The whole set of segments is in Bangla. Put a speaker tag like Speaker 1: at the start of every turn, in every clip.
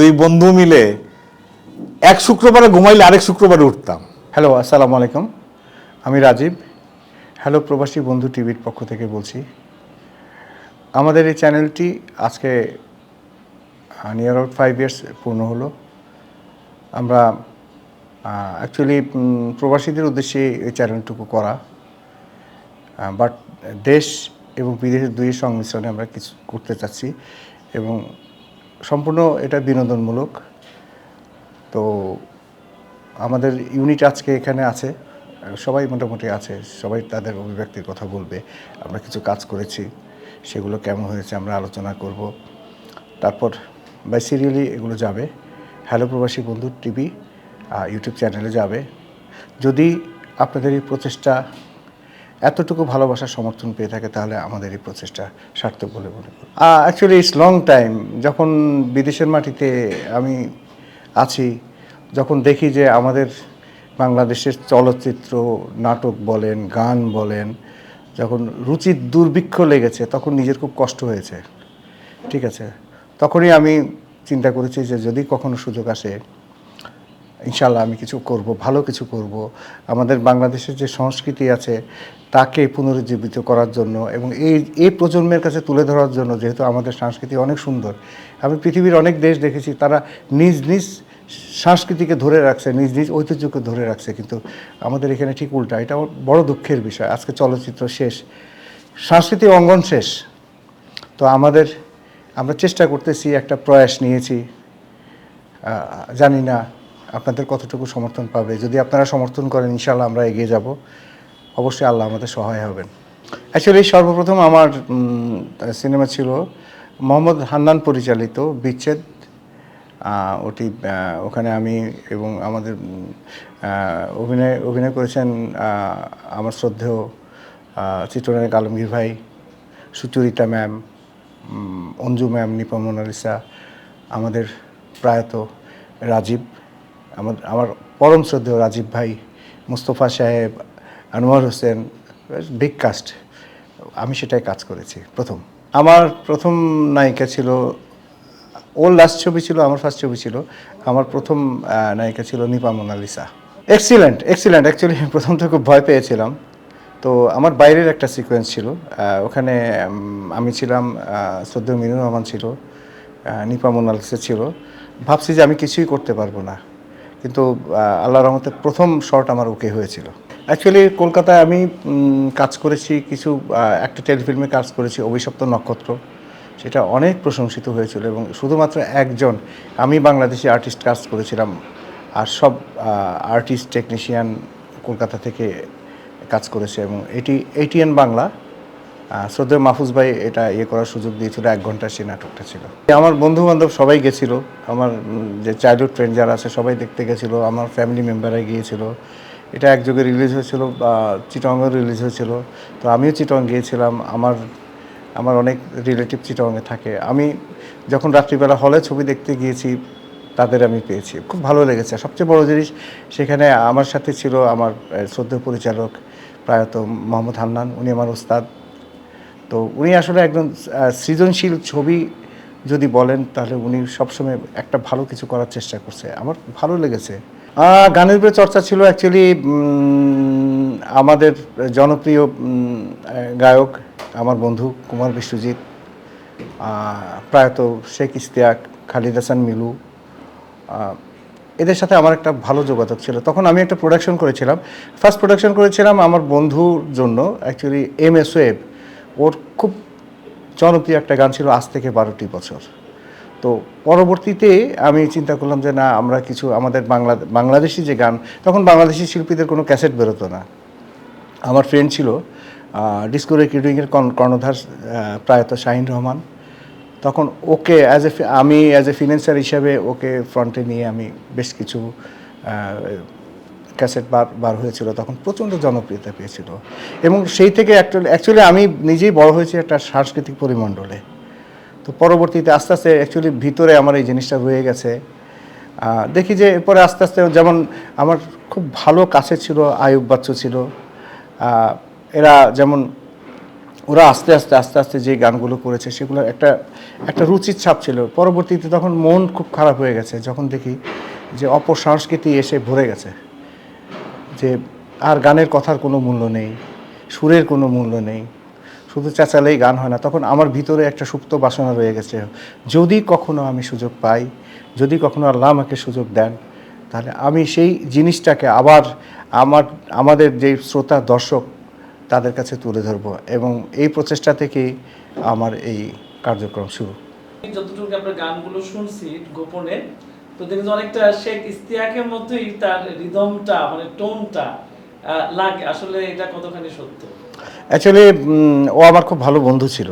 Speaker 1: দুই বন্ধু মিলে এক শুক্রবারে ঘুমাইলে আরেক শুক্রবারে উঠতাম।
Speaker 2: হ্যালো আসসালামু আলাইকুম। আমি রাজীব। হ্যালো প্রবাসী বন্ধু টিভির পক্ষ থেকে বলছি। আমাদের এই চ্যানেলটি আজকে নিয়ার আউট ফাইভ ইয়ার্স পূর্ণ হলো। আমরা অ্যাকচুয়ালি প্রবাসীদের উদ্দেশ্যে এই চ্যানেলটুকু করা। বাট দেশ এবং বিদেশের দুই সংমিশ্রণে আমরা কিছু করতে চাচ্ছি এবং সম্পূর্ণ এটা বিনোদনমূলক। তো আমাদের ইউনিট আজকে এখানে আছে সবাই মোটামুটি আছে, সবাই তাদের অভিব্যক্তির কথা বলবে। আমরা কিছু কাজ করেছি, সেগুলো কেমন হয়েছে আমরা আলোচনা করব। তারপর বাই সিরিয়ালি এগুলো যাবে। হ্যালো প্রবাসী বন্ধু টিভি ইউটিউব চ্যানেলে যাবে। যদি আপনাদের এই প্রচেষ্টা এতটুকু ভালোবাসার সমর্থন পেয়ে থাকে, তাহলে আমাদের এই প্রচেষ্টা সার্থক বলে মনে করি। অ্যাকচুয়ালি ইটস লং টাইম যখন বিদেশের মাটিতে আমি আছি, যখন দেখি যে আমাদের বাংলাদেশের চলচ্চিত্র, নাটক বলেন, গান বলেন, যখন রুচির দুর্ভিক্ষ লেগেছে, তখন নিজের খুব কষ্ট হয়েছে। ঠিক আছে? তখনই আমি চিন্তা করেছি যে যদি কখনো সুযোগ আসে ইনশাল্লাহ আমি কিছু করব, ভালো কিছু করব। আমাদের বাংলাদেশের যে সংস্কৃতি আছে, তাকে পুনরুজ্জীবিত করার জন্য এবং এই এই প্রজন্মের কাছে তুলে ধরার জন্য যেহেতু আমাদের সংস্কৃতি অনেক সুন্দর। আমি পৃথিবীর অনেক দেশ দেখেছি, তারা নিজ নিজ সংস্কৃতিকে ধরে রাখছে, নিজ নিজ ঐতিহ্যকে ধরে রাখছে। কিন্তু আমাদের এখানে ঠিক উল্টা, এটা বড় দুঃখের বিষয়। আজকে চলচ্চিত্র শেষ সাংস্কৃতিক অঙ্গন শেষ। তো আমাদের, আমরা চেষ্টা করতেছি, একটা প্রয়াস নিয়েছি। জানি না আপনাদের কতটুকু সমর্থন পাবে? যদি আপনারা সমর্থন করেন ইনশাল্লাহ আমরা এগিয়ে যাব। অবশ্যই আল্লাহ আমাদের সহায় হবেন। অ্যাকচুয়ালি সর্বপ্রথম আমার সিনেমা ছিল মোহাম্মদ হান্নান পরিচালিত, বিচ্ছেদ। ওটি ওখানে আমি এবং আমাদের অভিনয় অভিনয় করেছেন আমার শ্রদ্ধেয় চিত্রনায়ক আলমগীর ভাই, সুচরিতা ম্যাম অঞ্জু ম্যাম নিপা মোনালিসা, আমাদের প্রয়াত রাজীব। আমার আমার পরম শ্রদ্ধেয় রাজীব ভাই, মুস্তফা সাহেব, আনোয়ার হোসেন বিগ কাস্ট আমি সেটাই কাজ করেছি, প্রথম। আমার প্রথম নায়িকা ছিল, ওর লাস্ট ছবি ছিল, আমার ফার্স্ট ছবি ছিল। আমার প্রথম নায়িকা ছিল Nipa Monalisa. Excellent excellent actually প্রথম থেকে খুব ভয় পেয়েছিলাম। তো আমার বাইরের একটা সিকোয়েন্স ছিল ওখানে আমি ছিলাম শ্রদ্ধেয় মিনুর রহমান ছিল নিপা মোনালিসা ছিল। ভাবছি যে আমি কিছুই করতে পারব না। কিন্তু আল্লাহ রহমতে প্রথম শট আমার ওকে হয়েছিল। অ্যাকচুয়ালি কলকাতায় আমি কাজ করেছি কিছু একটা টেলিফিল্মে কাজ করেছি, অভিশপ্ত নক্ষত্র। সেটা অনেক প্রশংসিত হয়েছিল এবং শুধুমাত্র একজন, আমি বাংলাদেশি আর্টিস্ট কাজ করেছিলাম আর সব আর্টিস্ট টেকনিশিয়ান কলকাতা থেকে কাজ করেছে এবং এটি, এটিএন বাংলা শ্রদ্ধেয় মাহফুজ ভাই এটা ইয়ে করার সুযোগ দিয়েছিল, এক ঘণ্টার সেই নাটকটা ছিল। আমার বন্ধু বান্ধব সবাই গেছিল, আমার যে চাইল্ডহুড ফ্রেন্ড যারা আছে সবাই দেখতে গেছিল, আমার ফ্যামিলি মেম্বাররা গিয়েছিল। এটা এক যুগে রিলিজ হয়েছিল, বা চিটংয়ে রিলিজ হয়েছিল। তো আমিও চিটং গিয়েছিলাম, আমার আমার অনেক রিলেটিভ চিটংয়ে থাকে। আমি যখন রাত্রিবেলা হলে ছবি দেখতে গিয়েছি, তাদের আমি পেয়েছি। খুব ভালো লেগেছে। সবচেয়ে বড় জিনিস সেখানে আমার সাথে ছিল আমার শ্রদ্ধেয় পরিচালক প্রায়ত মোহাম্মদ হান্নান, উনি আমার ওস্তাদ। তো উনি আসলে একজন সৃজনশীল ছবি যদি বলেন, তাহলে উনি সবসময় একটা ভালো কিছু করার চেষ্টা করছে। আমার ভালো লেগেছে। গানের উপরে চর্চা ছিল অ্যাকচুয়ালি আমাদের জনপ্রিয় গায়ক আমার বন্ধু কুমার বিশ্বজিৎ প্রয়াত শেখ ইস্তিয়াক খালিদ হাসান মিলু এদের সাথে আমার একটা ভালো যোগাযোগ ছিল। তখন আমি একটা প্রোডাকশন করেছিলাম। ফার্স্ট প্রোডাকশন করেছিলাম আমার বন্ধুর জন্য অ্যাকচুয়ালি এম এস ওয়েব ওর খুব জনপ্রিয় একটা গান ছিল আজ থেকে বারোটি বছর। তো পরবর্তীতে আমি চিন্তা করলাম যে না, আমরা কিছু আমাদের বাংলা, বাংলাদেশি যে গান, তখন বাংলাদেশি শিল্পীদের কোনো ক্যাসেট বেরোতো না। আমার ফ্রেন্ড ছিল ডিসকো রেকর্ডিংয়ের কর্ণধার প্রায়ত শাহিন রহমান। তখন ওকে অ্যাজ এ আমি অ্যাজ এ ফিনান্সার হিসাবে ওকে ফ্রন্টে নিয়ে আমি বেশ কিছু ক্যাসেট বার বার হয়েছিল, তখন প্রচণ্ড জনপ্রিয়তা পেয়েছিল। এবং সেই থেকে অ্যাকচুয়ালি আমি নিজেই বড় হয়েছি একটা সাংস্কৃতিক পরিমণ্ডলে। তো পরবর্তীতে আস্তে আস্তে অ্যাকচুয়ালি ভিতরে আমার এই জিনিসটা রয়ে গেছে। দেখি যে এরপরে আস্তে আস্তে যেমন আমার খুব ভালো কাছে ছিল, আয়ুব বাচ্চু ছিল। এরা যেমন, ওরা আস্তে আস্তে আস্তে আস্তে যে গানগুলো করেছে সেগুলো একটা একটা রুচির ছাপ ছিল। পরবর্তীতে তখন মন খুব খারাপ হয়ে গেছে, যখন দেখি যে অপসংস্কৃতি এসে ভরে গেছে। যে আর গানের কথার কোনো মূল্য নেই, সুরের কোনো মূল্য নেই, শুধু চেঁচালেই গান হয় না, তখন আমার ভিতরে একটা সুপ্ত বাসনা রয়ে গেছে। যদি কখনো আমি সুযোগ পাই, যদি কখনো আল্লাহ আমাকে সুযোগ দেন, তাহলে আমি সেই জিনিসটাকে আবার আমার, আমাদের যে শ্রোতা, দর্শক, তাদের কাছে তুলে ধরবো এবং এই প্রচেষ্টা থেকেই আমার এই কার্যক্রম শুরু।
Speaker 3: যতটুকু আপনার গানগুলো শুনছি গোপনে তো দেখি যে অনেকটা শেখ ইস্তিয়াকের মতোই তার রিদমটা মানে টোনটা লাগে। আসলে এটা কতখানি সত্য?
Speaker 2: অ্যাকচুয়ালি ও আমার খুব ভালো বন্ধু ছিল।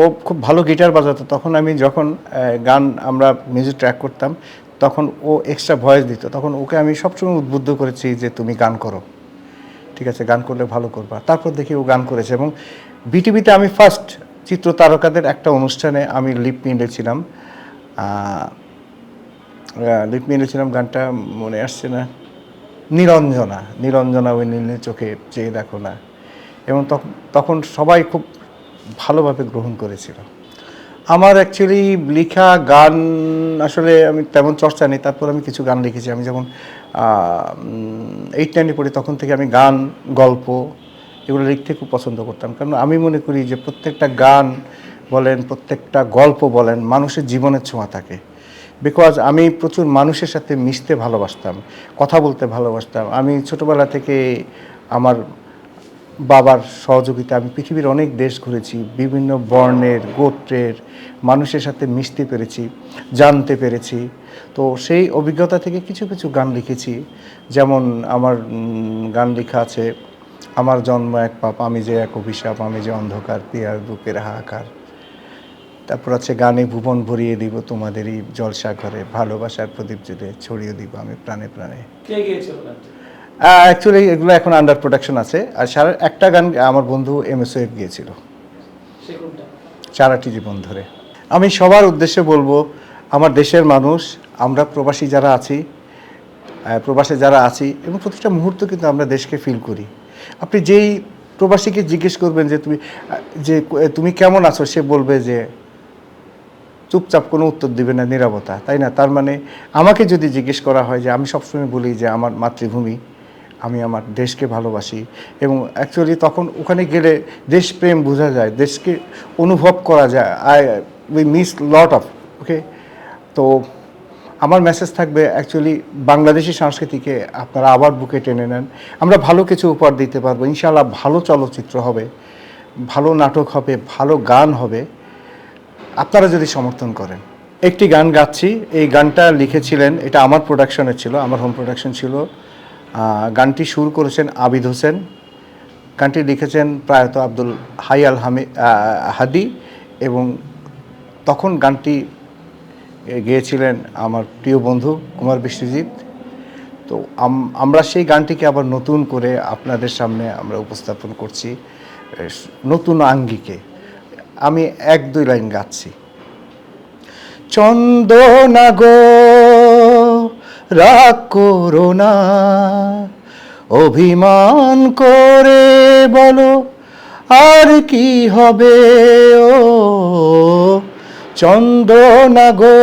Speaker 2: ও খুব ভালো গিটার বাজাতো। তখন আমি যখন গান আমরা মিউজিক ট্র্যাক করতাম, তখন ও এক্সট্রা ভয়েস দিত। তখন ওকে আমি সবসময় উদ্বুদ্ধ করেছি যে, তুমি গান করো। ঠিক আছে, গান করলে ভালো করবা। তারপর দেখি ও গান করেছে এবং বিটিভিতে আমি ফার্স্ট চিত্র তারকাদের একটা অনুষ্ঠানে আমি লিপ মিলেছিলাম লিপ মিলেছিলাম গানটা মনে আসছে না। নিরঞ্জনা নিরঞ্জনা ওই নীলের চোখে চেয়ে দেখো না। এবং তখন সবাই খুব ভালোভাবে গ্রহণ করেছিল। আমার অ্যাকচুয়ালি লেখা গান আসলে আমি তেমন চর্চা নেই, তারপর আমি কিছু গান লিখেছি। আমি যখন এইট নাইনে পড়ি তখন থেকে আমি গান, গল্প এগুলো লিখতে খুব পছন্দ করতাম। কারণ আমি মনে করি যে প্রত্যেকটা গান বলেন, প্রত্যেকটা গল্প বলেন, মানুষের জীবনের ছোঁয়া থাকে। বিকজ আমি প্রচুর মানুষের সাথে মিশতে ভালোবাসতাম, কথা বলতে ভালোবাসতাম। আমি ছোটবেলা থেকে আমার বাবার সহযোগিতা, আমি পৃথিবীর অনেক দেশ ঘুরেছি, বিভিন্ন বর্ণের, গোত্রের মানুষের সাথে মিশতে পেরেছি, জানতে পেরেছি। তো সেই অভিজ্ঞতা থেকে কিছু কিছু গান লিখেছি। যেমন আমার গান লেখা আছে, আমার জন্ম এক পাপ, আমি যে এক অভিশাপ, আমি যে অন্ধকার, পিয়ার বুকের হাহাকার। তারপর আছে গানে ভুবন ভরিয়ে দিব তোমাদেরই জলসা ঘরে ভালোবাসার প্রদীপ জুড়ে ছড়িয়ে দিব আমি প্রাণে প্রাণে। অ্যাকচুয়ালি এগুলো এখন আন্ডার প্রোডাকশন আছে। আর সারা একটা গান আমার বন্ধু এম এস ওয়েব গিয়েছিল।
Speaker 3: সে কোনটা?
Speaker 2: চারাটি জীবন ধরে। আমি সবার উদ্দেশ্যে বলব আমার দেশের মানুষ আমরা প্রবাসী যারা আছি প্রবাসে যারা আছি এবং প্রতিটা মুহূর্ত কিন্তু আমরা দেশকে ফিল করি। আপনি যেই প্রবাসীকে জিজ্ঞেস করবেন যে তুমি যে তুমি কেমন আছো সে বলবে যে চুপচাপ কোনো উত্তর দিবে না নিরাপত্তা তাই না? তার মানে আমাকে যদি জিজ্ঞেস করা হয় যে আমি সবসময় বলি যে আমার মাতৃভূমি, আমি আমার দেশকে ভালোবাসি এবং অ্যাকচুয়ালি তখন ওখানে গেলে দেশপ্রেম বোঝা যায়, দেশকে অনুভব করা যায়। I we miss lot of okay তো আমার মেসেজ থাকবে অ্যাকচুয়ালি বাংলাদেশি সংস্কৃতিকে আপনারা আবার বুকে টেনে নেন। আমরা ভালো কিছু উপহার দিতে পারব, ইনশাআল্লাহ ভালো চলচ্চিত্র হবে, ভালো নাটক হবে, ভালো গান হবে। আপনারা যদি সমর্থন করেন। একটি গান গাচ্ছি এই গানটা লিখেছিলেন এটা আমার প্রোডাকশনের ছিল আমার হোম প্রোডাকশন ছিল গানটি সুর করেছেন আবিদ হোসেন। গানটি লিখেছেন প্রায়ত আব্দুল হাইয়াল হামি আহ, হাদি এবং তখন গানটি গেয়েছিলেন আমার প্রিয় বন্ধু কুমার বিশ্বজিৎ। তো আম- আমরা সেই গানটিকে আবার নতুন করে আপনাদের সামনে আমরা উপস্থাপন করছি নতুন আঙ্গিকে। আমি এক দুই লাইন গাচ্ছি। চন্দনা গো, রাগ করো না। অভিমান করে বলো, আর কি হবে ও? চন্দনা গো,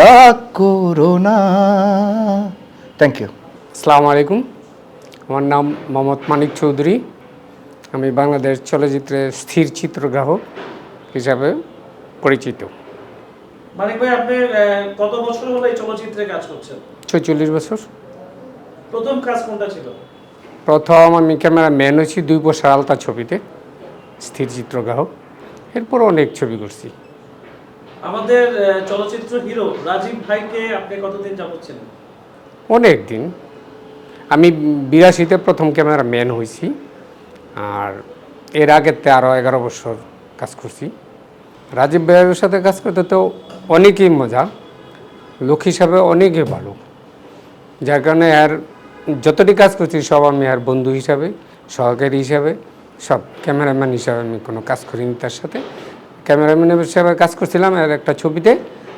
Speaker 2: রাগ করো না। থ্যাংক ইউ
Speaker 4: আসসালামু আলাইকুম। আমার নাম মোহাম্মদ মানিক চৌধুরী। আমি বাংলাদেশ চলচ্চিত্রে স্থির চিত্রগ্রাহক হিসাবে পরিচিত।
Speaker 3: মানিক ভাই আপনি কত বছর হলো এই চলচ্চিত্রে কাজ করছেন?
Speaker 4: ছয়চল্লিশ বছর।
Speaker 3: প্রথম কাজ কোনটা ছিল?
Speaker 4: প্রথম আমি ক্যামেরা ম্যান হয়েছি দুই বছর আলতা ছবিতে স্থির চিত্রগ্রাহক। এরপর অনেক ছবি করছি।
Speaker 3: আমাদের চলচ্চিত্র হিরো রাজীব ভাইকে আপনি কতদিন যাবত ছিলেন
Speaker 4: অনেক দিন। আমি বিরাশিতে প্রথম ক্যামেরা ম্যান হয়েছি। আর এর আগেতে আরও এগারো বছর কাজ করছি। রাজীব ভাইয়ের সাথে কাজ করতে তো অনেকই মজা, লোক হিসাবে অনেকই ভালো। যার কারণে আর যতটি কাজ করছি সব আমি আর বন্ধু হিসাবে, সহকারী হিসাবে, সব ক্যামেরাম্যান হিসাবে আমি কোনো কাজ করিনি তার সাথে। ক্যামেরাম্যান হিসাবে কাজ করছিলাম আর একটা ছবিতে,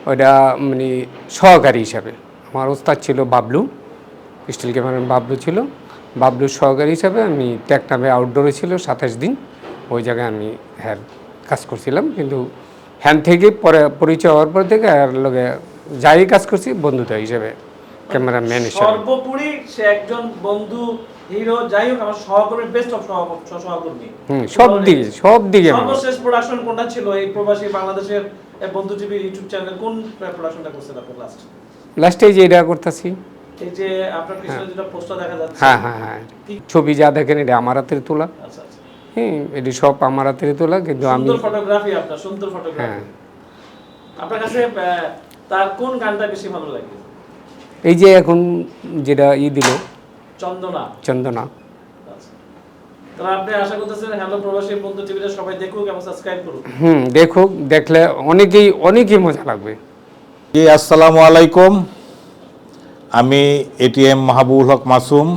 Speaker 4: ওইটা মানে সহকারী হিসাবে। আমার ওস্তাদ ছিল বাবলু, স্টিল ক্যামেরাম্যান বাবলু ছিল। বাবলুর সহকারী হিসাবে আমি টেকনামে আউটডোরে ছিল সাতাশ দিন। ওই জায়গায় আমি হ্যাঁ কাজ করছিলাম। কিন্তু হ্যান থেকে পরে পরিচয় হওয়ার পর থেকে আর লগে যাই কাজ করছি বন্ধুতা হিসেবে ক্যামেরাম্যান হিসাবে।
Speaker 3: সর্বোপরি সে একজন বন্ধু হিরো যাই হোক আমার সহকর্মী বেস্ট অফ সহকর্মী।
Speaker 4: হুম সব দিকে সব দিকে।
Speaker 3: সর্বশেষ প্রোডাকশন কোনটা ছিল? এই প্রবাসী বাংলাদেশের বন্ধু টিভি ইউটিউব চ্যানেল কোন প্রোডাকশনটা করছেন আপনি লাস্ট
Speaker 4: লাস্টে যে এটা করতেছি।
Speaker 3: এই যে আপনার পিছনে যেটা পোস্টার দেখা যাচ্ছে
Speaker 4: হ্যাঁ হ্যাঁ হ্যাঁ। ছবি যা দেখেন এটা আমার হাতের তোলা।
Speaker 3: আচ্ছা আচ্ছা।
Speaker 4: হ্যাঁ এটি সব আমার হাতের তোলা কিন্তু আমি
Speaker 3: সুন্দর ফটোগ্রাফি আপনার সুন্দর ফটোগ্রাফি
Speaker 4: হ্যাঁ।
Speaker 3: আপনার কাছে তার কোন গানটা বেশি ভালো লাগে?
Speaker 4: এই যে এখন যেটা ই দিল
Speaker 3: চন্দনা।
Speaker 4: চন্দনা।
Speaker 3: আচ্ছা। তাহলে আপনি আশা করতেছেন হ্যালো প্রবাসী বন্ধু টিভিটা সবাই দেখুক এবং সাবস্ক্রাইব করুক।
Speaker 4: হুম দেখুক দেখলে অনেকেই অনেকেই মজা লাগবে।
Speaker 1: জি আসসালামু আলাইকুম। আমি এটিএম মাহবুল হক মাসুম।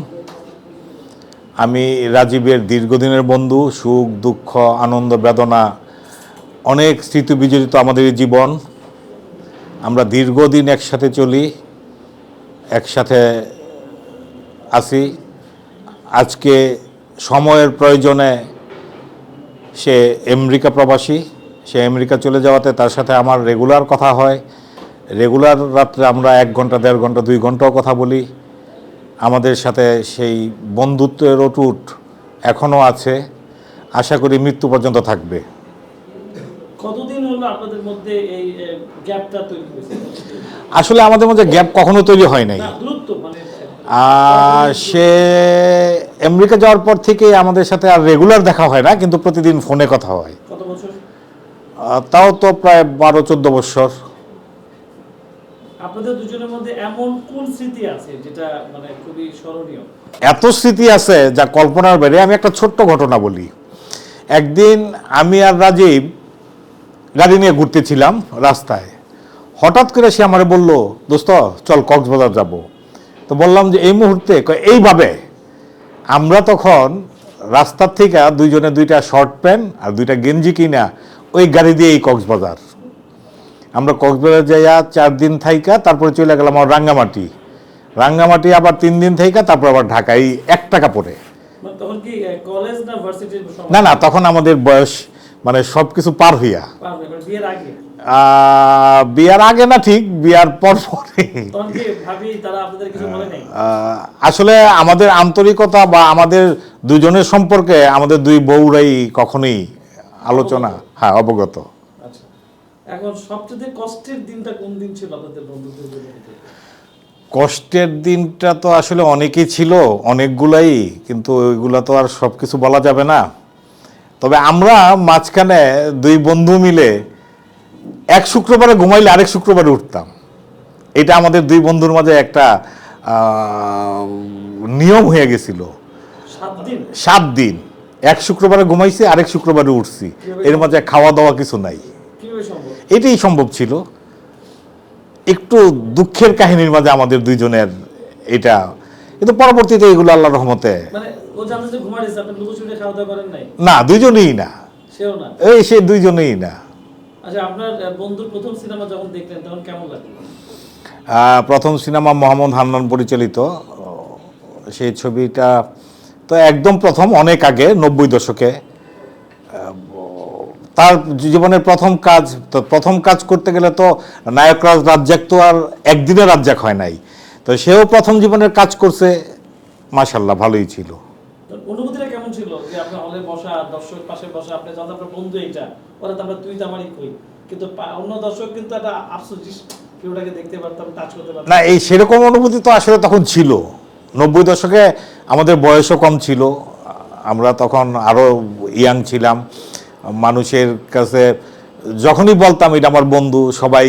Speaker 1: আমি রাজীবের দীর্ঘদিনের বন্ধু, সুখ, দুঃখ, আনন্দ, বেদনা, অনেক স্মৃতি বিজড়িত আমাদের জীবন। আমরা দীর্ঘদিন একসাথে চলি, একসাথে আসি আজকে সময়ের প্রয়োজনে সে আমেরিকা প্রবাসী, সে আমেরিকা চলে যাওয়াতে তার সাথে আমার রেগুলার কথা হয়। রেগুলার রাত্রে আমরা এক ঘণ্টা দেড় ঘণ্টা দুই ঘন্টাও কথা বলি। আমাদের সাথে সেই বন্ধুত্বের অটুট এখনও আছে। আশা করি মৃত্যু পর্যন্ত থাকবে।
Speaker 3: কতদিন হলো আপনাদের মধ্যে এই গ্যাপটা তৈরি হয়েছে?
Speaker 1: আসলে আমাদের মধ্যে গ্যাপ কখনো তৈরি হয় নাই।
Speaker 3: মানে
Speaker 1: সে আমেরিকা যাওয়ার পর থেকে আমাদের সাথে আর রেগুলার দেখা হয় না কিন্তু প্রতিদিন ফোনে কথা হয়। তাও তো প্রায় বারো চোদ্দ বছর।
Speaker 3: আপনাদের দুজনের মধ্যে এমন কোন স্মৃতি আছে যেটা মানে খুবই স্মরণীয়?
Speaker 1: এত স্মৃতি আছে যা কল্পনার বাইরে। আমি একটা ছোট্ট ঘটনা বলি। একদিন আমি আর রাজীব গাড়ি নিয়ে ঘুরতেছিলাম রাস্তায়। হঠাৎ করে সে আমার বলল, দোস্ত, চল কক্সবাজার যাব। তো বললাম যে, এই মুহূর্তে? এইভাবে। আমরা তখন রাস্তার থেকে দুইজনে দুইটা শর্ট প্যান্ট আর দুইটা গেঞ্জি কিনা ওই গাড়ি দিয়ে এই কক্সবাজার। আমরা কক্সবাজার যাইয়া চার দিন থাইকা তারপরে চলে গেলাম আমার রাঙ্গামাটি। রাঙ্গামাটি আবার তিন দিন থাইকা তারপর আবার ঢাকা। এই এক টাকা পরে
Speaker 3: মানে না
Speaker 1: না তখন আমাদের বয়স মানে সব কিছু পার হইয়া
Speaker 3: মানে বিয়ের আগে?
Speaker 1: আহ, বিয়ার আগে না ঠিক বিয়ার পর পরে।
Speaker 3: তখন কি ভাবি তারা আপনাদের কিছু বলে নাই?
Speaker 1: আহ, আসলে আমাদের আন্তরিকতা বা আমাদের দুজনের সম্পর্কে আমাদের দুই বউরাই কখনোই আলোচনা হ্যাঁ অবগত।
Speaker 3: এখন সবচেয়ে কষ্টের দিনটা কোন দিন ছিল আপনাদের বন্ধুদের
Speaker 1: কষ্টের দিনটা তো আসলে অনেকই ছিল অনেকগুলাই কিন্তু ওইগুলা তো আর সব কিছু বলা যাবে না। তবে আমরা মাঝখানে দুই বন্ধু মিলে এক শুক্রবারে ঘুমাইলে আরেক শুক্রবারে উঠতাম। এটা আমাদের দুই বন্ধুর মাঝে একটা আহ, নিয়ম হয়ে গেছিল।
Speaker 3: সাত দিন?
Speaker 1: এক শুক্রবারে ঘুমাইছি আরেক শুক্রবারে উঠছি। এর মাঝে খাওয়া দাওয়া কিছু নাই। এটাই সম্ভব ছিল। একটু দুঃখের কাহিনীর মাঝে আমাদের দুইজনের এটা। কিন্তু পরবর্তীতে এগুলো আল্লাহ রহমতে
Speaker 3: মানে
Speaker 1: না দুইজনেই না। এই সে দুইজনেই না।
Speaker 3: আচ্ছা প্রথম সিনেমা
Speaker 1: মোহাম্মদ হান্নান পরিচালিত। সেই ছবিটা তো একদম প্রথম অনেক আগে নব্বই দশকে। তার জীবনের প্রথম কাজ তো প্রথম কাজ করতে গেলে তো নায়করাজ রাজ্জাক তো আর একদিনে রাজ্জাক হয় নাই। তো সেও প্রথম জীবনের কাজ করছে মাশাল্লাহ ভালোই ছিল।
Speaker 3: অনুভূতিটা কেমন ছিল? যে আপনার হলে বসা দর্শক পাশে বসা আপনি আপনার বন্ধু এইটা? ওরা তো আমরা তুই কই কিন্তু অন্য দর্শক কিন্তু একটা আফসোস ইস, কেউ দেখতে পারতাম টাচ করতে পারতাম।
Speaker 1: না এই সেরকম অনুভূতি তো আসলে তখন ছিল। নব্বই দশকে আমাদের বয়সও কম ছিল। আমরা তখন আরও ইয়াং ছিলাম। মানুষের কাছে যখনই বলতাম এটা আমার বন্ধু সবাই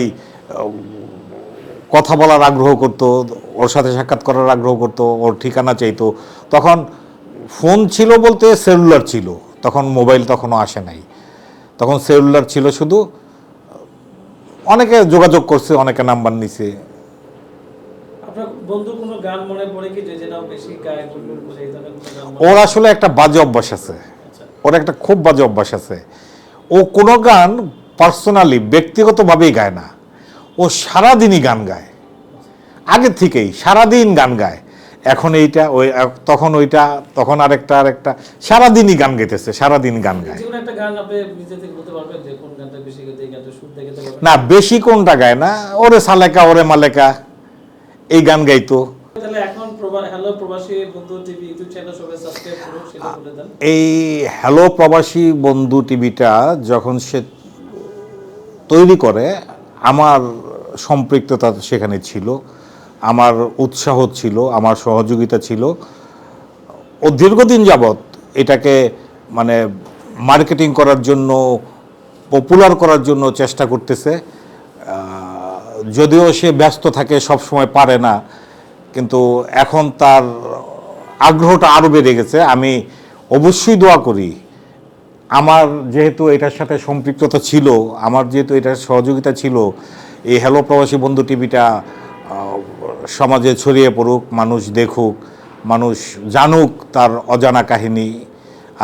Speaker 1: কথা বলার আগ্রহ করতো ওর সাথে সাক্ষাৎ করার আগ্রহ করতো ওর ঠিকানা চাইতো। তখন ফোন ছিল বলতে সেলুলার ছিল তখন মোবাইল তখনও আসে নাই। তখন সেলুলার ছিল শুধু অনেকে যোগাযোগ করছে অনেকে নাম্বার নিছে। ওর আসলে একটা বাজে অভ্যাস আছে। ওর একটা খুব বাজে অভ্যাস আছে। ও কোনো গান পার্সোনালি ব্যক্তিগতভাবেই গায় না। ও সারাদিনই গান গায়। আগের থেকেই সারাদিন গান গায়। এখন এইটা ওই তখন ওইটা তখন আরেকটা আরেকটা সারাদিনই গান গাইতেছে সারাদিন গান গায়। না বেশি কোনটা গায় না ওরে সালেকা ওরে মালেকা এই গান গাইতো।
Speaker 3: এখন
Speaker 1: এই হ্যালো প্রবাসী বন্ধু টিভিটা যখন সে তৈরি করে, আমার সম্পৃক্ততা সেখানে ছিল, আমার উৎসাহ ছিল, আমার সহযোগিতা ছিল। ও দীর্ঘদিন যাবৎ এটাকে মানে মার্কেটিং করার জন্য পপুলার করার জন্য চেষ্টা করতেছে। যদিও সে ব্যস্ত থাকে সব সময় পারে না। কিন্তু এখন তার আগ্রহটা আরও বেড়ে গেছে। আমি অবশ্যই দোয়া করি। আমার যেহেতু এটার সাথে সম্পৃক্ততা ছিল, আমার যেহেতু এটার সহযোগিতা ছিল, এই হ্যালো প্রবাসী বন্ধু টিভিটা সমাজে ছড়িয়ে পড়ুক, মানুষ দেখুক, মানুষ জানুক তার অজানা কাহিনী।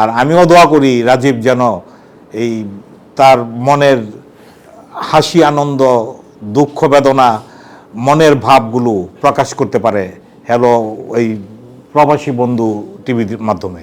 Speaker 1: আর আমিও দোয়া করি রাজীব যেন এই তার মনের হাসি, আনন্দ, দুঃখ, বেদনা মনের ভাবগুলো প্রকাশ করতে পারে হ্যালো এই প্রবাসী বন্ধু টিভির মাধ্যমে।